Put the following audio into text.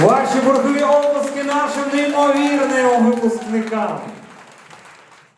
Ваші боргові обласки нашим неймовірним випускникам.